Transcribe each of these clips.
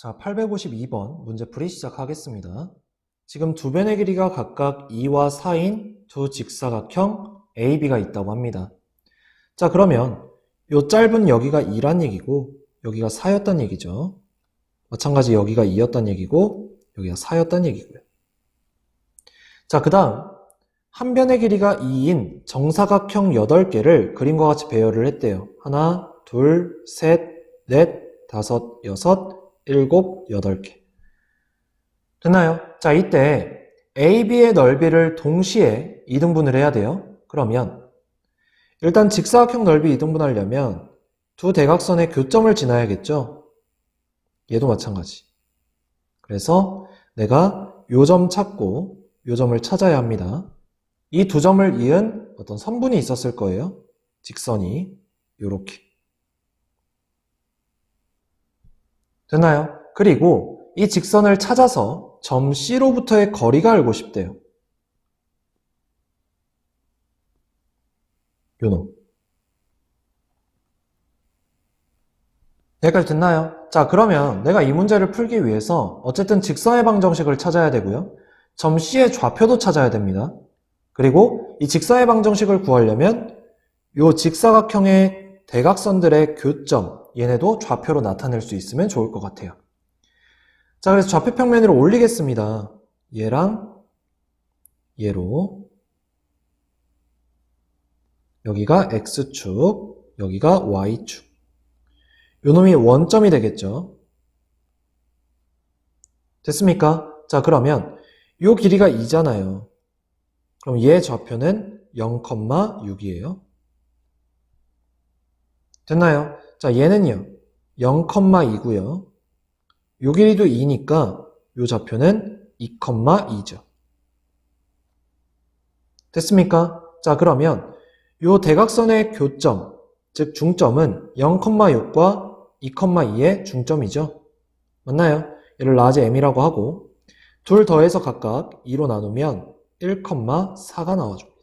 자, 852번 문제풀이 시작하겠습니다. 지금 두 변의 길이가 각각 2와 4인 두 직사각형 AB가 있다고 합니다. 자, 그러면 요 짧은 여기가 2란 얘기고 여기가 4였단 얘기죠. 마찬가지 여기가 2였단 얘기고 여기가 4였단 얘기고요. 자, 그 다음 한 변의 길이가 2인 정사각형 8개를 그림과 같이 배열을 했대요. 하나, 둘, 셋, 넷, 다섯, 여섯, 일곱, 여덟 개. 됐나요? 자, 이때 AB의 넓이를 동시에 이등분을 해야 돼요. 그러면 일단 직사각형 넓이 이등분하려면 두 대각선의 교점을 지나야겠죠? 얘도 마찬가지. 그래서 내가 요점 찾고 요 점을 찾아야 합니다. 이 두 점을 이은 어떤 선분이 있었을 거예요. 직선이 요렇게. 됐나요? 그리고 이 직선을 찾아서 점 C로부터의 거리가 알고 싶대요. 요놈. 여기까지 됐나요? 자, 그러면 내가 이 문제를 풀기 위해서 어쨌든 직선의 방정식을 찾아야 되고요. 점 C의 좌표도 찾아야 됩니다. 그리고 이 직선의 방정식을 구하려면 요 직사각형의 대각선들의 교점, 얘네도 좌표로 나타낼 수 있으면 좋을 것 같아요. 자, 그래서 좌표 평면 위로 올리겠습니다. 얘랑 얘로 여기가 X축, 여기가 Y축. 요 놈이 원점이 되겠죠. 됐습니까? 자, 그러면 요 길이가 2잖아요. 그럼 얘 좌표는 0,6이에요. 됐나요? 자, 얘는요. 0,2고요. 요 길이도 2니까 요 좌표는 2,2죠. 됐습니까? 자, 그러면 요 대각선의 교점, 즉 중점은 0,6과 2,2의 중점이죠. 맞나요? 얘를 라지 m이라고 하고 둘 더해서 각각 2로 나누면 1,4가 나와줍니다.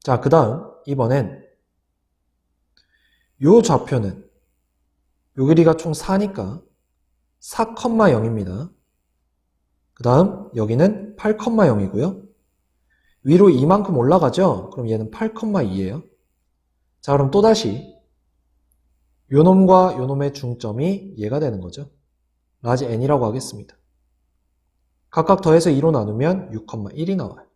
자, 그 다음 이번엔 요 좌표는 요 길이가 총 4니까 4,0입니다. 그 다음 여기는 8,0이고요. 위로 이만큼 올라가죠? 그럼 얘는 8,2예요. 자, 그럼 또다시 요 놈과 요 놈의 중점이 얘가 되는 거죠. 라지 n이라고 하겠습니다. 각각 더해서 2로 나누면 6,1이 나와요.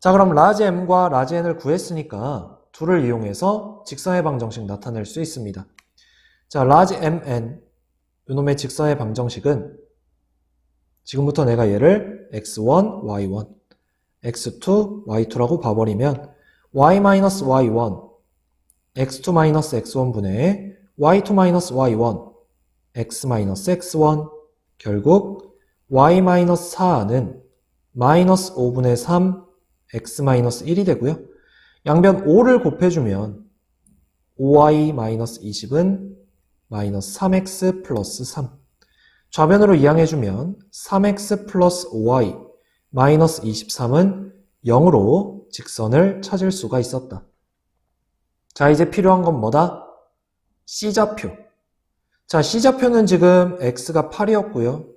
자, 그럼 라지 m과 라지 n을 구했으니까 둘을 이용해서 직선의 방정식 나타낼 수 있습니다. 자, 라지 mn 요놈의 직선의 방정식은 지금부터 내가 얘를 x1, y1, x2, y2라고 봐버리면 y-y1, x2-x1 분의 y2-y1, x-x1 결국 y-4는 마이너스 5분의 3, x-1이 되고요. 양변 5를 곱해주면 5y-20은 마이너스 3x 플러스 3 좌변으로 이항해주면 3x 플러스 5y 마이너스 23은 0으로 직선을 찾을 수가 있었다. 자, 이제 필요한 건 뭐다? C좌표. 자, C좌표는 지금 X가 8이었고요.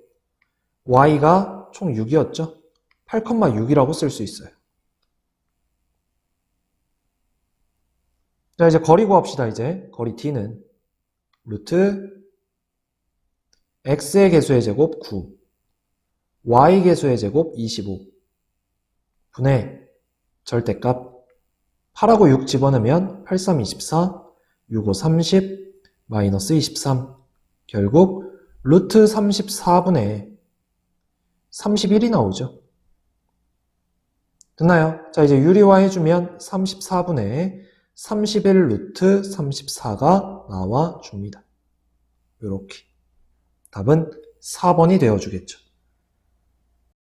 Y가 총 6이었죠? 8,6이라고 쓸 수 있어요. 자, 이제 거리 구합시다, 이제. 거리 T는. 루트 X의 개수의 제곱 9. Y 개수의 제곱 25. 분의 절대값 8하고 6 집어넣으면 8, 3, 24, 6, 5, 30, 마이너스 23. 결국 루트 34분의 31이 나오죠. 됐나요? 자, 이제 유리화 해주면 34분의 31 루트 34가 나와 줍니다. 이렇게. 답은 4번이 되어 주겠죠.